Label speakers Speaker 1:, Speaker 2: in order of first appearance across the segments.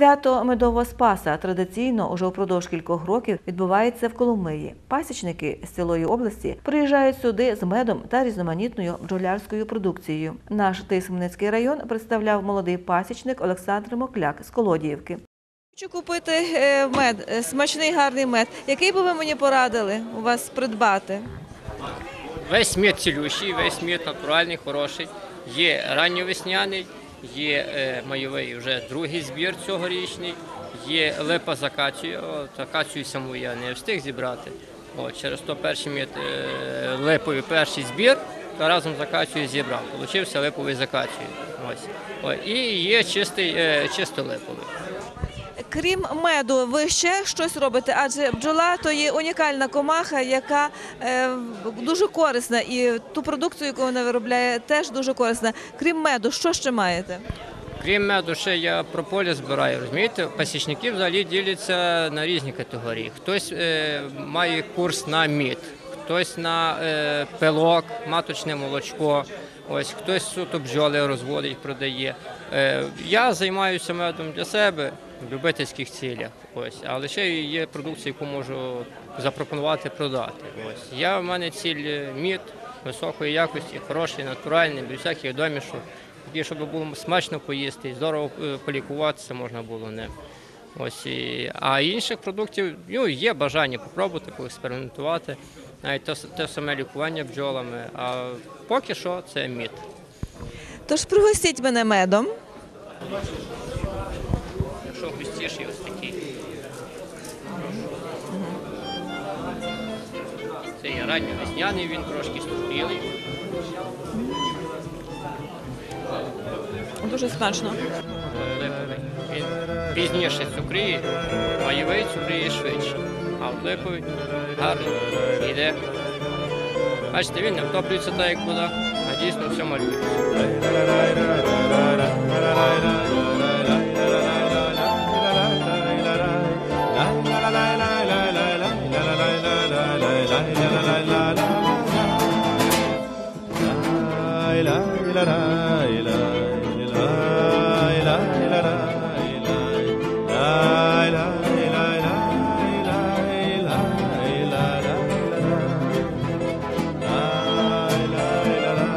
Speaker 1: Свято медового спаса традиційно уже впродовж кількох років відбувається в Коломиї. Пасічники з цілої області приїжджають сюди з медом та різноманітною бджолярською продукцією. Наш Тисменницький район представляв молодий пасічник Олександр Мокляк з Колодіївки. Хочу купити е, мед, е, смачний гарний мед. Який би ви мені порадили у вас придбати?
Speaker 2: Весь мед цілющий, весь мед натуральний, хороший. Є ранньовесняний, є е, майовий вже другий збір цьогорічний, є липа з акацією. От, акацію саму я не встиг зібрати. От, через то перший е, липовий перший збір, то разом з акацією зібрав. Получився липовий з акацією. Ось. О, і є чистий, е, чисто липовий.
Speaker 1: Крім меду, ви ще щось робите? Адже бджола то є унікальна комаха, яка е, дуже корисна, і ту продукцію, яку вона виробляє, теж дуже корисна. Крім меду, що ще маєте?
Speaker 2: Крім меду, ще я прополіс збираю. Розумієте, пасічники взагалі діляться на різні категорії. Хтось е, має курс на мід, хтось на е, пилок, маточне молочко. Ось хтось суто бджоли розводить, продає. Я займаюся медом для себе любительських цілях. Ось, але ще є продукція, яку можу запропонувати продати. Ось я в мене ціль е, мід високої якості, хороший, натуральний, без всяких домішок. Такі, щоб було смачно поїсти, здорово е, полікуватися можна було ним. Ось а інших продуктів ну, є бажання попробувати, поекспериментувати, навіть те, те саме лікування бджолами. А поки що це мід.
Speaker 1: Тож пригостіть мене медом.
Speaker 2: Якщо густіший, ось такий. Це є ранньовесняний, він трошки ступілий.
Speaker 1: Дуже смачно.
Speaker 2: липовий. Він пізніше цукріє, майовий цукріє швидше. А от липовий гарно йде. Бачите, він не втоплюється так, як вода, а дійсно все малюється.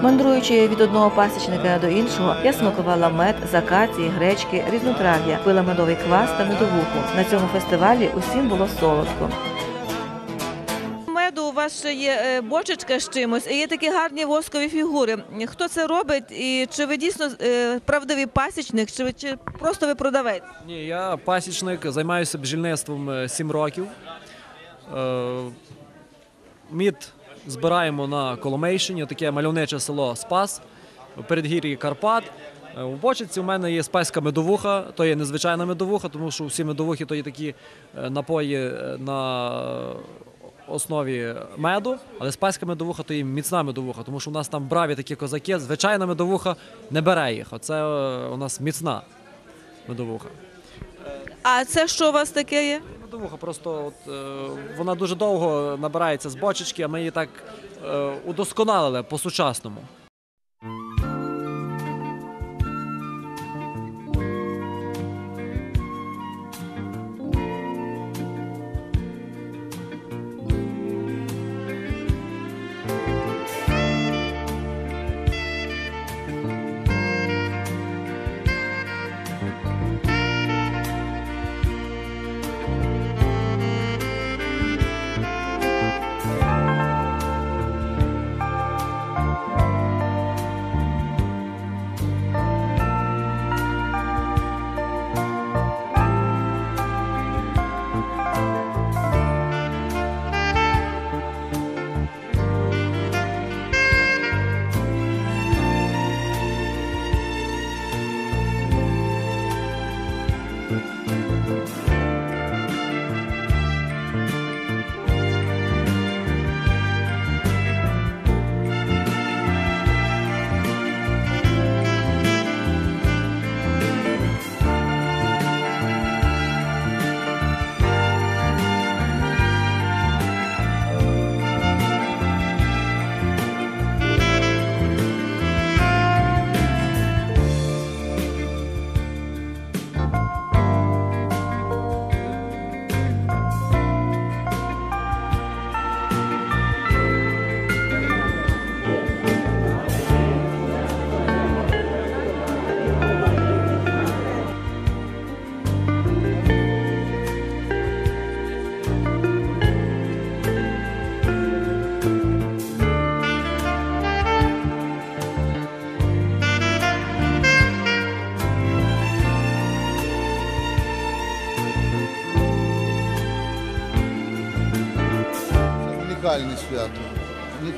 Speaker 1: Мандруючи від одного пасічника до іншого, я смакувала мед з акації, гречки, різнотрав'я, пила медовий квас та медовуху. На цьому фестивалі усім було солодко. Меду у вас ще є е, бочечка з чимось, і є такі гарні воскові фігури. Хто це робить? І чи ви дійсно е, правдивий пасічник, чи ви чи просто ви продавець?
Speaker 3: Ні, я пасічник, займаюся бджільництвом 7 років. Е, Мід збираємо на Коломейщині, таке мальовниче село Спас, передгір'ї Карпат. Е, У бочиці у мене є спайська медовуха, то є незвичайна медовуха, тому що всі медовухи то є такі е, напої е, на основі меду, але спайська медовуха то є міцна медовуха, тому що у нас там браві такі козаки, звичайна медовуха не бере їх. Оце у нас міцна медовуха.
Speaker 1: А це що у вас таке є?
Speaker 3: Медовуха просто от, е, вона дуже довго набирається з бочечки, а ми її так е, удосконалили по-сучасному.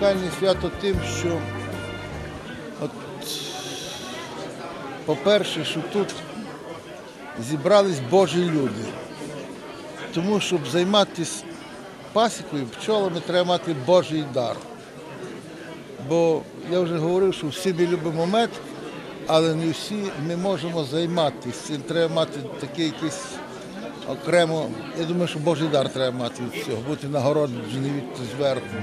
Speaker 4: Унікальне свято тим, що по-перше, що тут зібрались Божі люди. Тому, щоб займатися пасікою, пчолами, треба мати Божий дар. Бо я вже говорив, що всі ми любимо мед, але не всі ми можемо займатися цим. Треба мати такий якийсь окремо. Я думаю, що Божий дар треба мати від цього, бути нагороджений від зверху.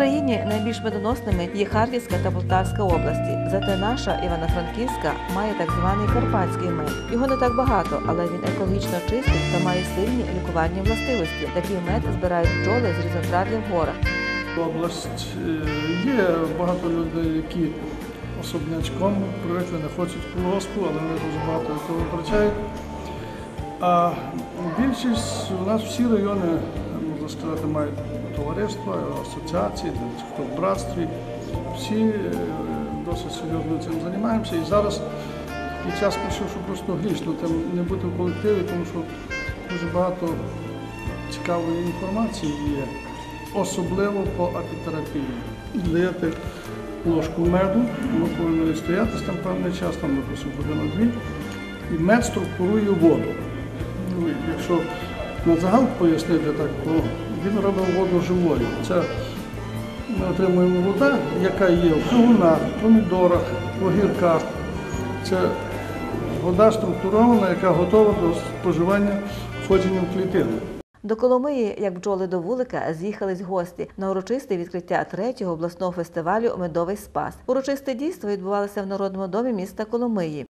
Speaker 1: Україні найбільш медоносними є Харківська та Полтавська області. Зате наша Івано-Франківська має так званий карпатський мед. Його не так багато, але він екологічно чистий та має сильні лікувальні властивості. Такий мед збирають бджоли з різнотрав'я в горах.
Speaker 5: область. Е, Є багато людей, які особнячком привикли, не хочуть колгоспу, але вони дуже багато того втрачають. А більшість у нас всі райони, можна сказати, мають товариства, асоціації, хто в братстві. Всі е, досить серйозно цим займаємося. І зараз такий час прийшов, що просто грішно там не бути в колективі, тому що дуже багато цікавої інформації є, особливо по апітерапії. Даєте ложку меду, воно повинно відстоятися там певний час, там, допустимо, годину-дві, і мед структурує воду. Ну, якщо на загал пояснити так, то він робить воду живою. Це ми отримуємо вода, яка є в кавунах, помідорах, огірках. Це вода структурована, яка готова до споживання входженням в клітину.
Speaker 1: До Коломиї, як бджоли до вулика, з'їхались гості на урочисте відкриття третього обласного фестивалю Медовий спас. Урочисте дійство відбувалося в народному домі міста Коломиї.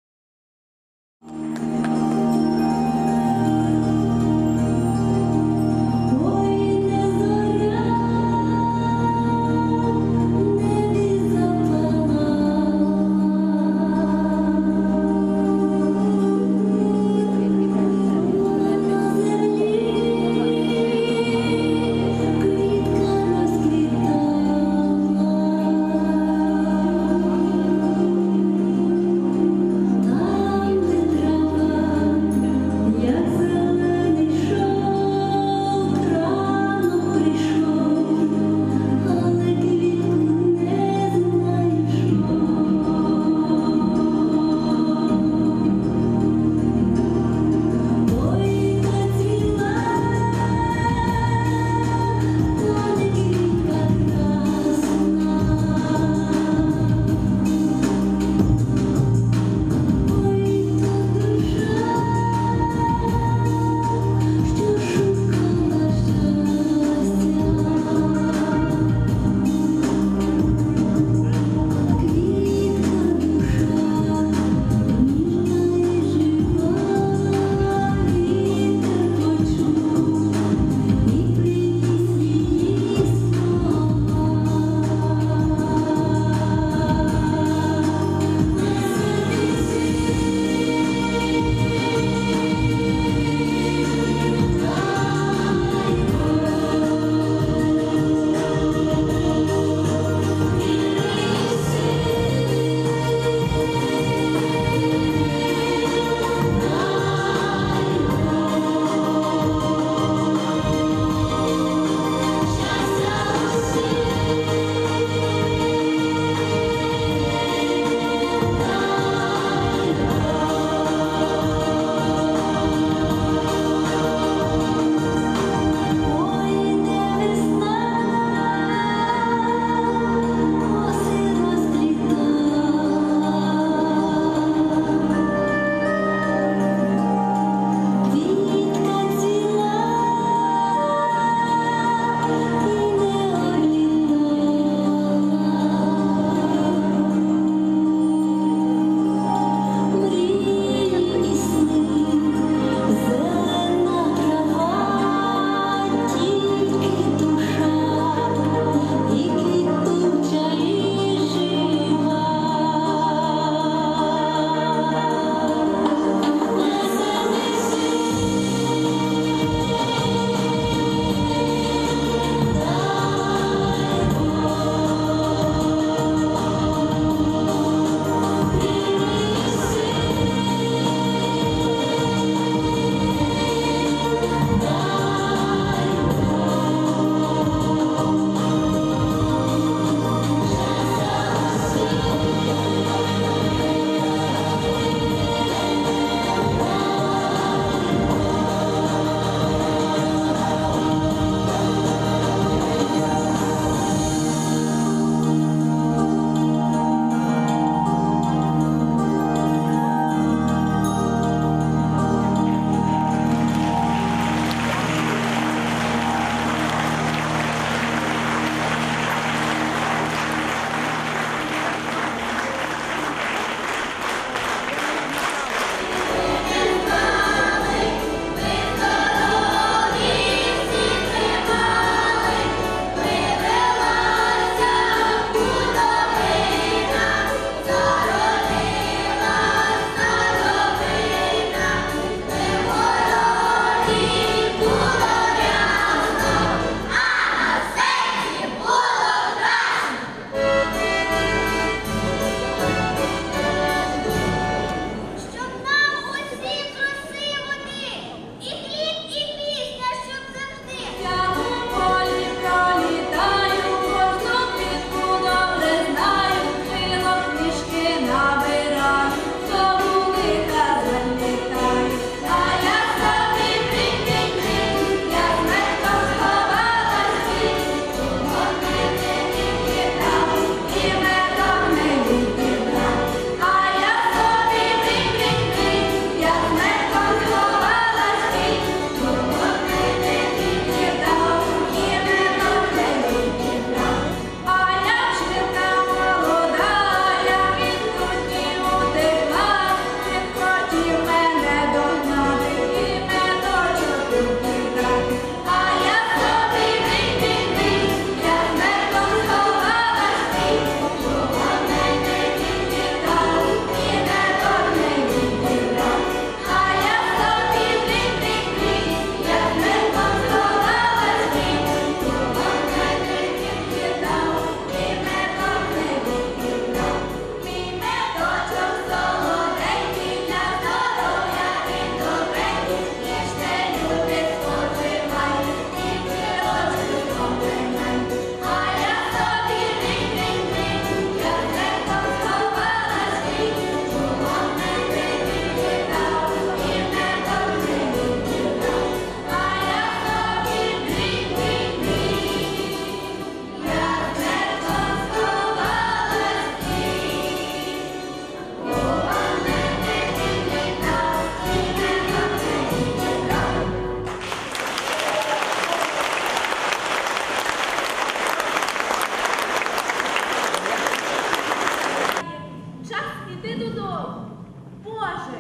Speaker 6: Боже,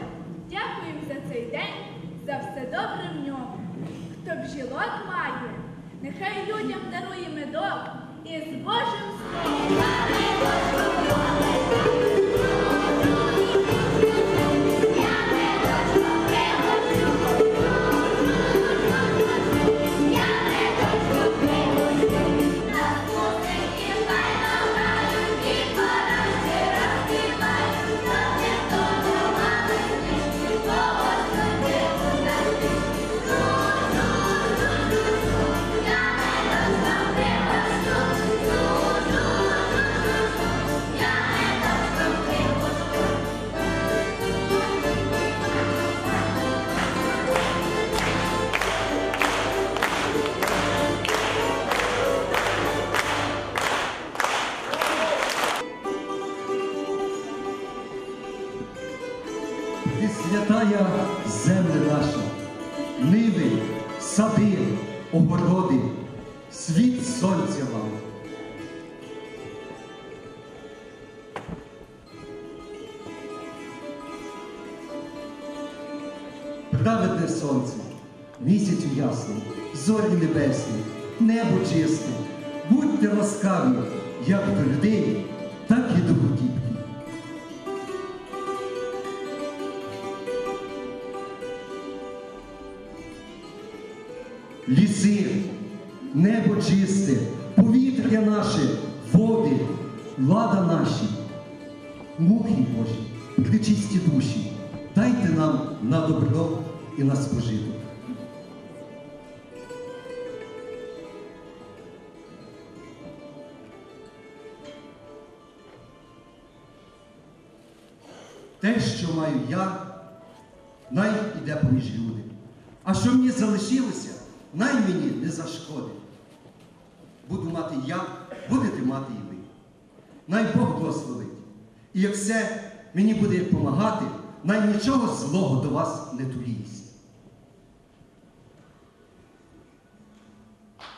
Speaker 6: дякуємо за
Speaker 7: цей день, за все добре в ньому. Хто бжілок має, нехай людям дарує медок і з Божим словом. Небесні, небо чисте, будьте ласкаві, як до людей, так і до будівлі. ліси, небо чисте, повітря наше, води, влада наші, мухи Божі, причисті душі, дайте нам на добро і на спожиток. Те, що маю я, най іде поміж люди. А що мені залишилося, най мені не зашкодить. Буду мати я, будете мати і ви. Най Бог благословить. І як все мені буде допомагати, най нічого злого до вас не тулість.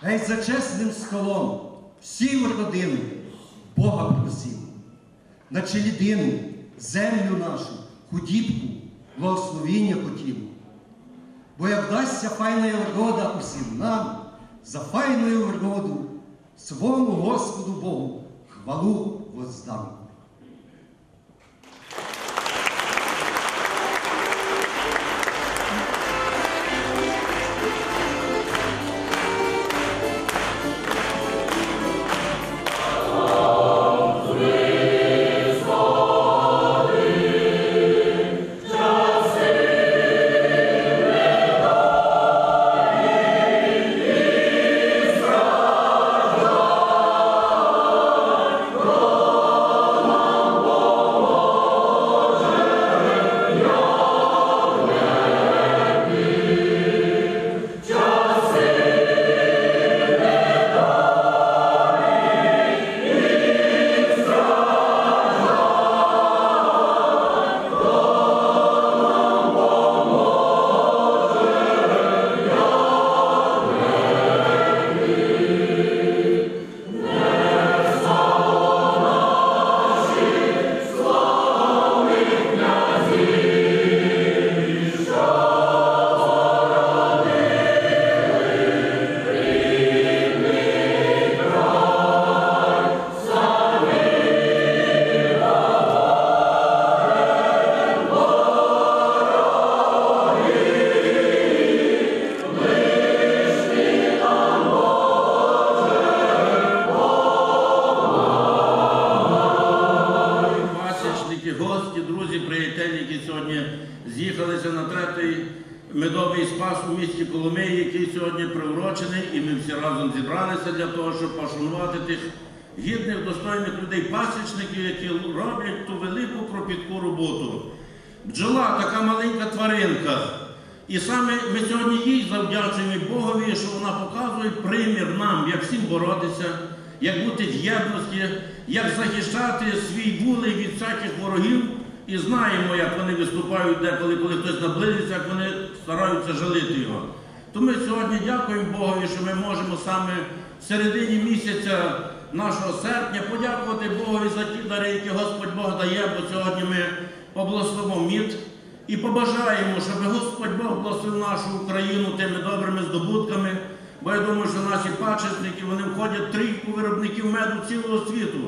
Speaker 7: Гей, за чесним столом, всі родину Бога просив, наче людину, землю нашу, худібку, благословіння хотів. Бо як дасться файна врода усім нам, за файною вроду, свому Господу Богу хвалу воздам.
Speaker 8: Пошанувати тих гідних, достойних людей, пасічників, які роблять ту велику кропітку роботу. Бджола така маленька тваринка. І саме ми сьогодні їй завдячуємо Богові, що вона показує примір нам, як всім боротися, як бути в єдності, як захищати свій вулий від всяких ворогів. І знаємо, як вони виступають деколи, коли хтось наблизиться, як вони стараються жалити його. То ми сьогодні дякуємо Богові, що ми можемо саме середині місяця нашого серпня подякувати Богові за ті дари, які Господь Бог дає, бо сьогодні ми поблагословимо мід і побажаємо, щоб Господь Бог благословив нашу Україну тими добрими здобутками, Бо я думаю, що наші пачесники вони входять трійку виробників меду цілого світу.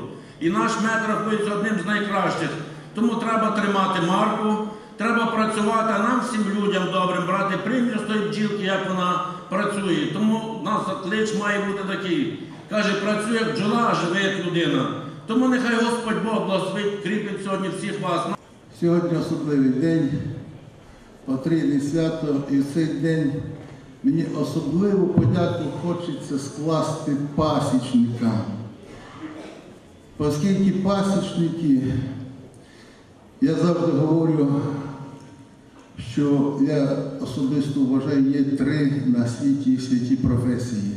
Speaker 8: І наш мед рахується одним з найкращих. Тому треба тримати марку, треба працювати, а нам всім людям добрим брати премію з тої бджілки, як вона працює. Тому у нас клич має бути такий. Каже, працює бджола, а живе як людина. Тому нехай Господь Бог благословить, кріпить сьогодні всіх вас.
Speaker 4: Сьогодні особливий день, потрійне свято, і в цей день мені особливу подяку хочеться скласти пасічникам. Оскільки пасічники, я завжди говорю, що я особисто вважаю, є три на світі святі професії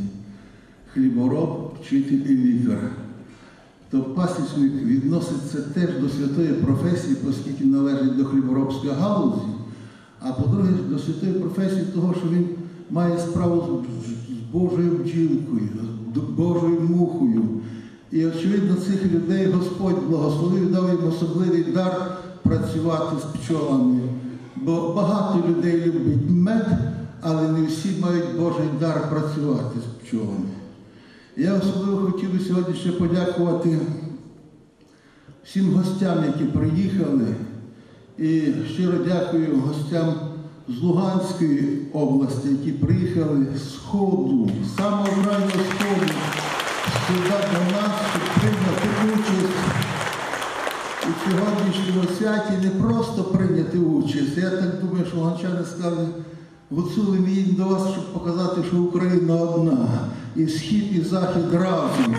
Speaker 4: хлібороб, вчитель і лікар то пасічник відноситься теж до святої професії, оскільки належить до хліборобської галузі, а по-друге, до святої професії того, що він має справу з- Божою бджілкою, з Божою мухою. І очевидно, цих людей Господь благословив, дав їм особливий дар працювати з пчолами. Бо багато людей любить мед, але не всі мають Божий дар працювати з пчолами. Я особливо хотів сьогодні ще подякувати всім гостям, які приїхали. І щиро дякую гостям з Луганської області, які приїхали з Сходу, самого крайнього Сходу, сюди до нас, щоб прийняти участь у сьогоднішньому святі, не просто прийняти участь. Я так думаю, що луганчани сказали, гуцули ми їдемо до вас, щоб показати, що Україна одна, і схід, і захід разом.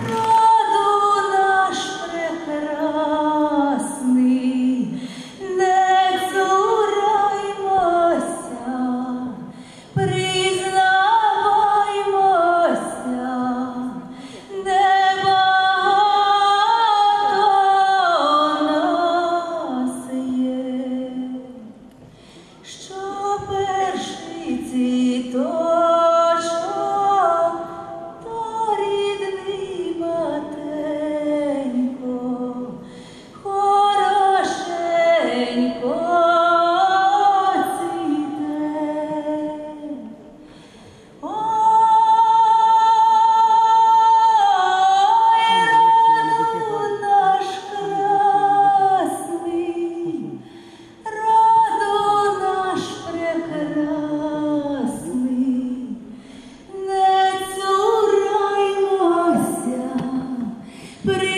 Speaker 6: But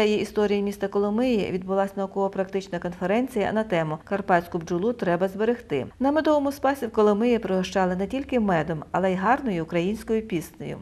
Speaker 1: музеї історії міста Коломиї відбулася науково-практична конференція на тему Карпатську бджолу треба зберегти. На медовому спасі в Коломиї пригощали не тільки медом, але й гарною українською піснею.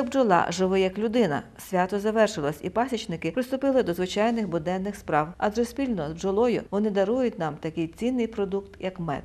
Speaker 1: Як бджола, живу як людина. Свято завершилось, і пасічники приступили до звичайних буденних справ. Адже спільно з бджолою вони дарують нам такий цінний продукт, як мед.